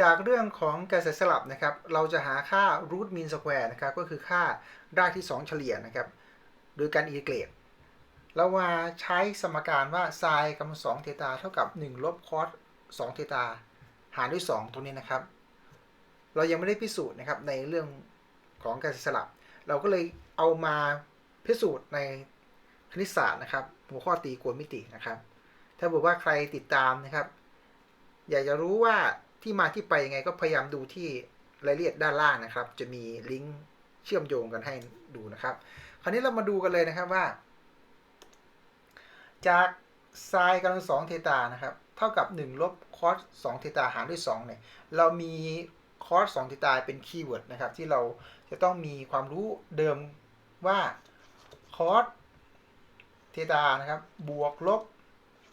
จากเรื่องของการเสียสลับนะครับ เราจะหาค่า root mean square นะครับ ก็คือค่ารากที่ 2 เฉลี่ยนะครับ โดยการอินทิเกรตเรามาใช้สมการว่า sin กำลัง2เทตาเท่ากับ 1 ลบ cos 2เทตาหารด้วย 2 ตรงนี้นะครับ เรายังไม่ได้พิสูจน์นะครับในเรื่องของการเสียสลับ เราก็เลยเอามาพิสูจน์ในคณิตศาสตร์นะครับ หัวข้อตีกวนมิตินะครับ ถ้าบอกว่าใครติดตามนะครับ อยากจะรู้ว่า ที่มาที่ไปยังไงก็พยายามดูที่รายละเอียดด้านล่างนะครับ จะมีลิงก์เชื่อมโยงกันให้ดูนะครับ คราวนี้เรามาดูกันเลยนะครับว่า จากไซน์กำลังสองเทตานะครับ เท่ากับ 1 ลบคอส2เทตาหารด้วย2เนี่ยเรามีคอส2เทตาเป็นคีย์เวิร์ดนะครับ ที่เราจะต้องมีความรู้เดิมว่าคอสเทตานะครับ บวกลบ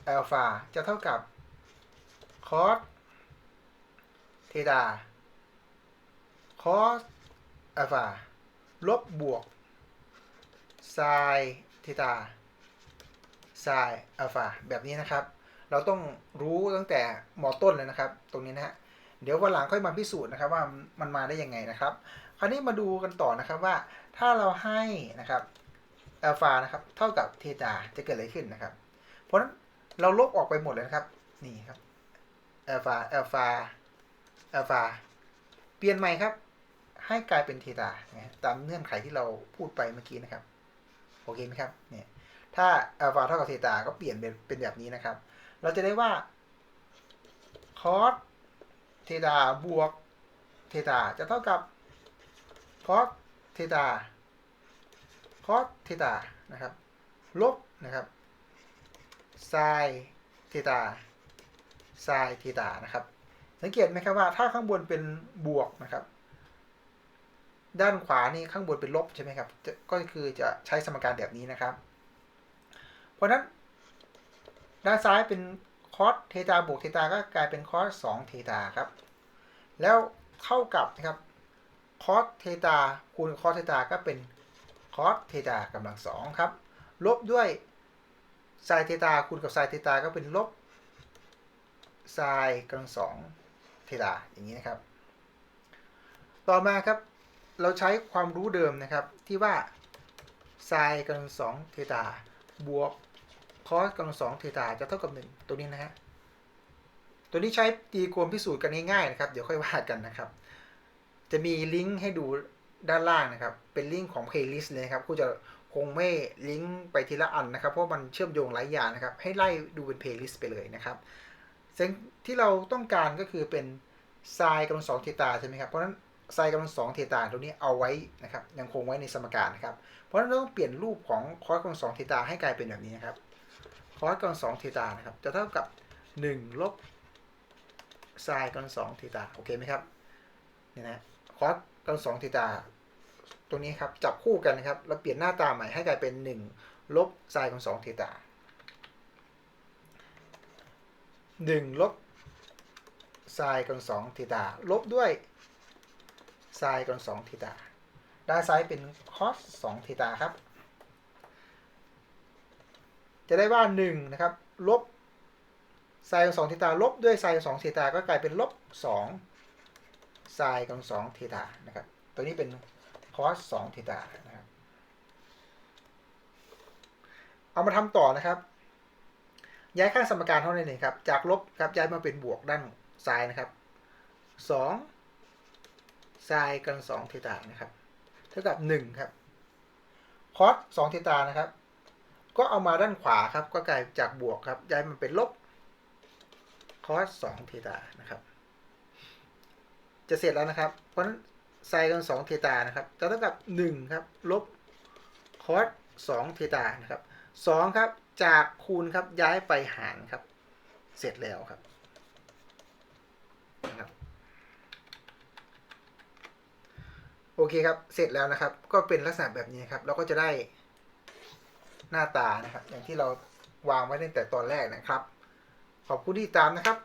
อัลฟาจะเท่ากับคอส เทตาคอสอัลฟาลบบวกไซเทตาไซอัลฟาแบบนี้นะครับ เราต้องรู้ตั้งแต่มอต้นเลยนะครับ ตรงนี้นะฮะเดี๋ยววันหลังค่อยมาพิสูจน์นะครับว่ามันมาได้ยังไงนะครับ คราวนี้มาดูกันต่อนะครับว่าถ้าเราให้นะครับอัลฟานะครับเท่ากับเทตาจะเกิดอะไรขึ้นนะครับ เพราะฉะนั้นเราลบออกไปหมดเลยนะครับนี่ครับอัลฟาอัลฟา อัลฟาเปลี่ยนใหม่ครับ ให้กลายเป็นเทตาตามเงื่อนไขที่เราพูดไปเมื่อกี้นะครับ โอเคไหมครับเนี่ยถ้าอัลฟาเท่ากับเทตาก็เปลี่ยนเป็นเป็นแบบนี้นะครับ เราจะได้ว่าคอสเทตาบวกเทตาจะเท่ากับคอสเทตาคอสเทตานะครับ ลบนะครับไซเทตาไซเทตานะครับ สังเกตไหมครับว่าถ้าข้างบนเป็นบวกนะครับ ด้านขวานี่ข้างบนเป็นลบใช่ไหมครับก็คือจะใช้สมการแบบนี้นะครับ เพราะนั้น ด้านซ้ายเป็นคอสเทตาบวกเทตาก็กลายเป็นคอสสองเทตาครับ แล้วเท่ากับนะครับคอสเทตาคูณคอสเทตาก็เป็นคอสเทตากำลังสองครับ ลบด้วยไซเทตาคูณกับไซเทตาก็เป็นลบไซกำลังสอง ทตาอย่างนี้นะครับ ต่อมาครับเราใช้ความรู้เดิมนะครับ ที่ว่าไซน์กำลังสองเทตาบวกคอสกำลังสองเทตาจะเท่ากับหนึ่งตัวนี้นะฮะตัวนี้ใช้ตีกวมพิสูจน์กันง่ายๆนะครับ เดี๋ยวค่อยว่ากันนะครับ จะมีลิงก์ให้ดูด้านล่างนะครับ เป็นลิงก์ของ playlist เลยนะครับกูจะคงไม่ลิงก์ไปทีละอันนะครับ เพราะมันเชื่อมโยงหลายอย่างนะครับ ให้ไล่ดูเป็น playlist ไปเลยนะครับ สิ่งที่เราต้องการก็คือเป็นไซน์กำลังสองเทตาใช่ไหมครับ เพราะฉะนั้นไซน์กำลังสองเทตาตัวนี้เอาไว้นะครับยังคงไว้ในสมการนะครับ เพราะฉะนั้นเราต้องเปลี่ยนรูปของคอสกำลังสองเทตาให้กลายเป็นแบบนี้นะครับคอสกำลังสองเทตานะครับจะเท่ากับหนึ่งลบไซน์กำลังสองเทตาโอเคไหมครับเนี่ยนะคอสกำลังสองเทตาตรงนี้ครับจับคู่กันนะครับแล้วเปลี่ยนหน้าตาใหม่ให้กลายเป็นหนึ่งลบไซน์กำลังสองเทตา หนึ่งลบไซน์กำลังสองเทตาลบด้วยไซน์กำลังสองเทตาด้านซ้ายเป็นคอสสองเทตาครับ จะได้ว่า1นะครับลบไซน์กสองเทตาลบด้วยไซน์สองเทตาก็กลายเป็นลบ2ไซน์กำลังสองเทตานะครับ ตัวนี้เป็นคอสสองเทตานะครับเอามาทำต่อนะครับ ย้ายค่าสมการเท่านั้นเองครับ จากลบครับย้ายมาเป็นบวกด้านซ้ายนะครับ2ไซน์กำลังสองเทตานะครับ เท่ากับ1ครับคอสสองเทตานะครับ ก็เอามาด้านขวาครับ ก็กลายจากบวกครับ ย้ายมันเป็นลบคอสสองเทตานะครับ จะเสร็จแล้วนะครับ เพราะฉะนั้นไซน์กันสองเทตานะครับ จะเท่ากับหนึ่งครับ ลบคอสสองเทตานะครับ สองครับจากคูณครับย้ายไปหารครับ เสร็จแล้วครับนะครับ โอเคครับเสร็จแล้วนะครับ ก็เป็นลักษณะแบบนี้ครับ เราก็จะได้หน้าตานะครับ อย่างที่เราวางไว้ตั้งแต่ตอนแรกนะครับ ขอบคุณที่ติดตามนะครับ